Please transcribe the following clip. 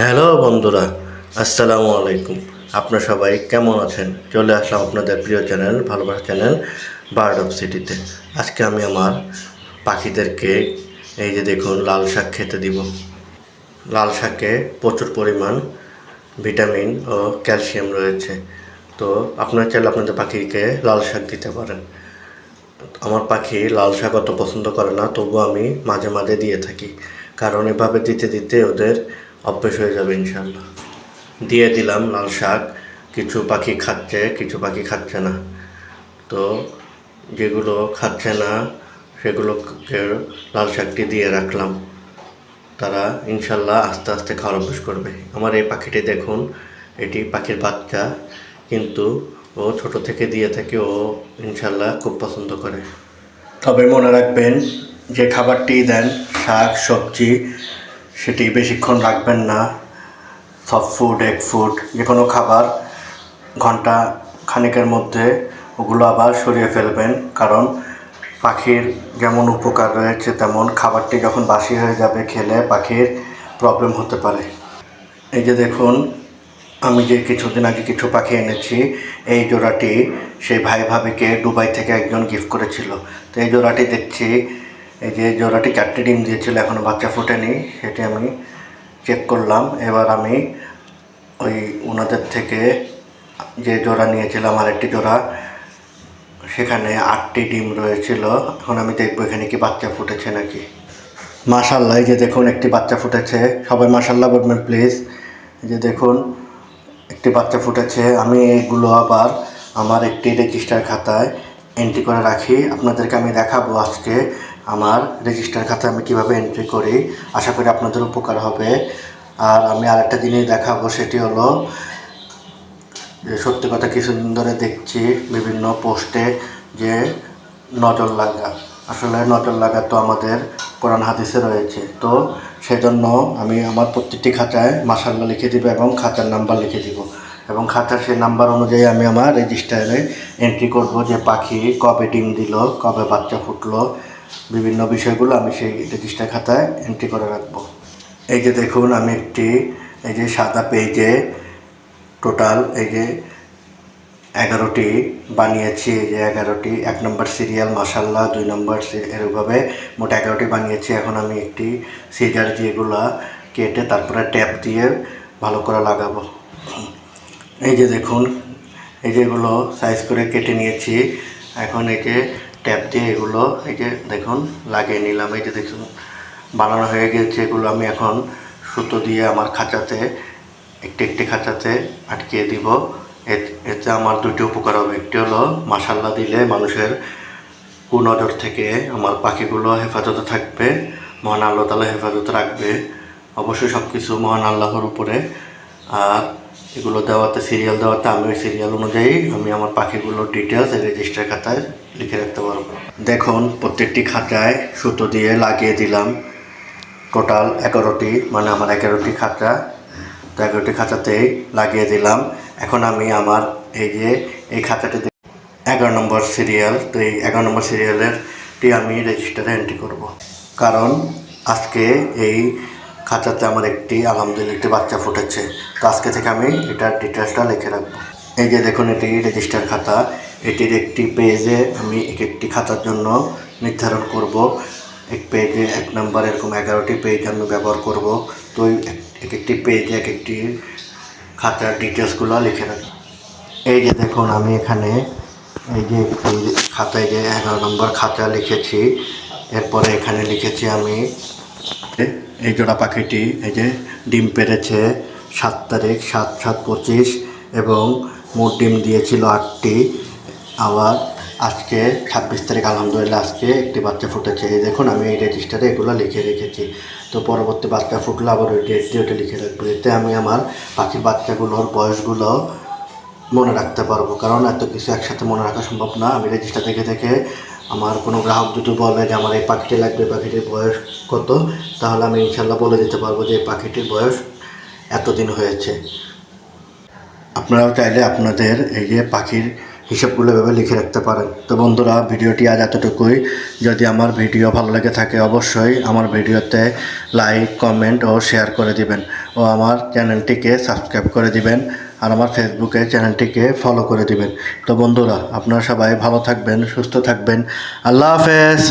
Hello বন্ধুরা, আসসালামু আলাইকুম। আপনারা সবাই কেমন আছেন? চলে আসলাম আপনাদের প্রিয় চ্যানেল ভালোবাসা চ্যানেল বার্ড অফ সিটিতে আজকে আমি আমার পাখিদেরকে এই যে দেখুন, লাল শাক খেতে দিব। লাল শাকে প্রচুর পরিমাণ ভিটামিন ও ক্যালসিয়াম রয়েছে। তো আপনারা চাইলে আপনাদের পাখিকে লাল শাক দিতে পারেন। আমার পাখি লাল শাক অত পছন্দ করে না তবু আমি মাঝে মাঝে দিয়ে থাকি। কারণ এভাবে দিতে দিতে ওদের অভ্যেস হয়ে যাবে ইনশাল্লাহ দিয়ে দিলাম লাল শাক, কিছু পাখি খাচ্ছে, কিছু পাখি খাচ্ছে না। তো যেগুলো খাচ্ছে না, সেগুলোকে লাল শাকটি দিয়ে রাখলাম। তারা ইনশাল্লাহ আস্তে আস্তে খাওয়ার অভ্যাস করবে। আমার এই পাখিটি দেখুন, এটি পাখির বাচ্চা, কিন্তু ও ছোট থেকে দিয়ে থাকে, ও ইনশাল্লাহ খুব পছন্দ করে। তবে মনে রাখবেন, যে খাবারটি দেন, শাক, সবজি সেটি বেশিক্ষণ রাখবেন না। সফট ফুড এগ ফুড যে কোনো খাবার ঘণ্টা খানিকের মধ্যে ওগুলো আবার সরিয়ে ফেলবেন। কারণ পাখির যেমন উপকার রয়েছে তেমন খাবারটি যখন বাসি হয়ে যাবে খেলে পাখির প্রবলেম হতে পারে। এই যে দেখুন, আমি যে কিছুদিন আগে কিছু পাখি এনেছি, এই জোড়াটি সেই ভাই ভাবিকে দুবাই থেকে একজন গিফট করেছিল। তো এই জোড়াটি দেখছি এই যে জোড়াটি চারটি ডিম দিয়েছিল এখনও বাচ্চা ফোটেনি, সেটি আমি চেক করলাম। এবার আমি ওই ওনাদের থেকে যে জোড়া নিয়েছিলাম, আরেকটি জোড়া, সেখানে আটটি ডিম রয়েছিল। এখন আমি দেখব এখানে কি বাচ্চা ফুটেছে নাকি। মাশাল্লাহ এই যে দেখুন, একটি বাচ্চা ফুটেছে। সবাই মাশাল্লাহ বলবেন প্লিজ যে দেখুন, একটি বাচ্চা ফুটেছে। আমি এইগুলো আবার আমার একটি রেজিস্টার খাতায় এন্ট্রি করে রাখি। আপনাদেরকে আমি দেখাবো আজকে। আমার রেজিস্টার খাতায় আমি কীভাবে এন্ট্রি করি, আশা করি আপনাদের উপকার হবে। আর আমি আরেকটা জিনিস দেখাবো, সেটি হলো সত্যি কথা কিছুদিন ধরে দেখছি বিভিন্ন পোস্টে যে নজর লাগা। আসলে নজর লাগা তো আমাদের কোরআন হাদিসে রয়েছে। তো সেজন্য আমি আমার প্রত্যেকটি খাতায় মাসাল্লা লিখে দিব এবং খাতার নাম্বার লিখে দিব। এবং খাতার সেই নাম্বার অনুযায়ী আমি আমার রেজিস্টারে এন্ট্রি করব যে পাখি কবে ডিম দিল, কবে বাচ্চা ফুটলো বিভিন্ন বিষয়গুলো আমি সেই রেজিস্টার খাতায় এন্ট্রি করে রাখব। এই যে দেখুন, আমি একটি, এই যে সাদা পেজে টোটাল এই যে এগারোটি বানিয়েছি, এই যে এগারোটি, এক নম্বর সিরিয়াল মাসাল্লাহ দুই নম্বর এরকমভাবে মোট এগারোটি বানিয়েছি। এখন আমি একটি সিজার যেগুলা কেটে তারপরে ট্যাপ দিয়ে ভালো করে লাগাবো। এই যে দেখুন, এই যেগুলো সাইজ করে কেটে নিয়েছি, এখন এই যে ট্যাপ দিয়ে এগুলো এই যে দেখুন, লাগিয়ে নিলাম। এই যে দেখুন, বানানো হয়ে গেছে এগুলো। আমি এখন সুতো দিয়ে আমার খাঁচাতে, একটি একটি খাঁচাতে আটকিয়ে দিব। এতে আমার দুটি উপকার হবে। একটি হলো মাসাল্লা দিলে মানুষের কুনজর থেকে আমার পাখিগুলো হেফাজতে থাকবে, মহান আল্লাহ তালা হেফাজতে রাখবে। অবশ্যই সব কিছু মহান আল্লাহর উপরে এগুলো দেওয়াতে সিরিয়াল দেওয়াতে আমি সিরিয়াল অনুযায়ী আমি আমার পাখিগুলোর ডিটেলস এই রেজিস্টার খাতায় লিখে রাখতে পারব। দেখুন, প্রত্যেকটি খাঁচায় সুতো দিয়ে লাগিয়ে দিলাম। টোটাল এগারোটি মানে আমার এগারোটি খাঁচা তো এগারোটি খাঁচাতেই লাগিয়ে দিলাম। এখন আমি আমার এই যে, এই খাঁচাটি এগারো নম্বর সিরিয়াল তো এই এগারো নম্বর সিরিয়ালেরটি আমি রেজিস্টারে এন্ট্রি করব। কারণ আজকে এই খাঁচাতে আমার একটি, আলহামদুলিল্লাহ একটি বাচ্চা ফুটেছে। তো আজকে থেকে আমি এটার ডিটেলসটা লিখে রাখব। এই যে দেখুন, এটি রেজিস্টার খাতা। এটির একটি পেজে আমি এক একটি খাতার জন্য নির্ধারণ করব। এক পেজে এক নাম্বার এরকম এগারোটি পেজ আমি ব্যবহার করব। তো এক- এক একটি পেজে এক একটি খাতার ডিটেলসগুলো লিখে রাখি এই যে দেখুন, আমি এখানে এই যে খাতায় যে এগারো নম্বর খাতা লিখেছি। এরপরে এখানে লিখেছি আমি এই জোড়া পাখিটি এই যে ডিম পেরেছে সাত তারিখ, সাত সাত পঁচিশ এবং মোট ডিম দিয়েছিল আটটি। আবার আজকে ছাব্বিশ তারিখ, আলহামদুলিল্লাহ আজকে একটি বাচ্চা ফুটেছে। এই দেখুন, আমি এই রেজিস্টারে এগুলো লিখে রেখেছি। তো পরবর্তী বাচ্চা ফুটলে আবার ওই ডেট দিয়ে ওটা লিখে রাখব। এতে আমি আমার পাখির বাচ্চাগুলোর বয়সগুলো মনে রাখতে পারব। কারণ এত কিছু একসাথে মনে রাখা সম্ভব না। আমি রেজিস্টার দেখে দেখে আমার কোনো গ্রাহক যদি বলে যে আমার এই পাখিটি লাগবে, পাখিটির বয়স কত, তাহলে আমি ইনশাল্লাহ বলে দিতে পারব যে এই পাখিটির বয়স এতদিন হয়েছে। আপনারাও চাইলে আপনাদের এই যে পাখির হিসাবগুলো এভাবে লিখে রাখতে পারেন। তো বন্ধুরা, ভিডিওটি আজ এতটুকুই। যদি আমার ভিডিও ভালো লেগে থাকে, অবশ্যই আমার ভিডিওতে লাইক, কমেন্ট ও শেয়ার করে দিবেন। ও আমার চ্যানেলটিকে সাবস্ক্রাইব করে দিবেন আর আমার ফেসবুকে চ্যানেলটিকে ফলো করে দিবেন। তো বন্ধুরা, আপনারা সবাই ভালো থাকবেন, সুস্থ থাকবেন। আল্লাহ হাফেজ।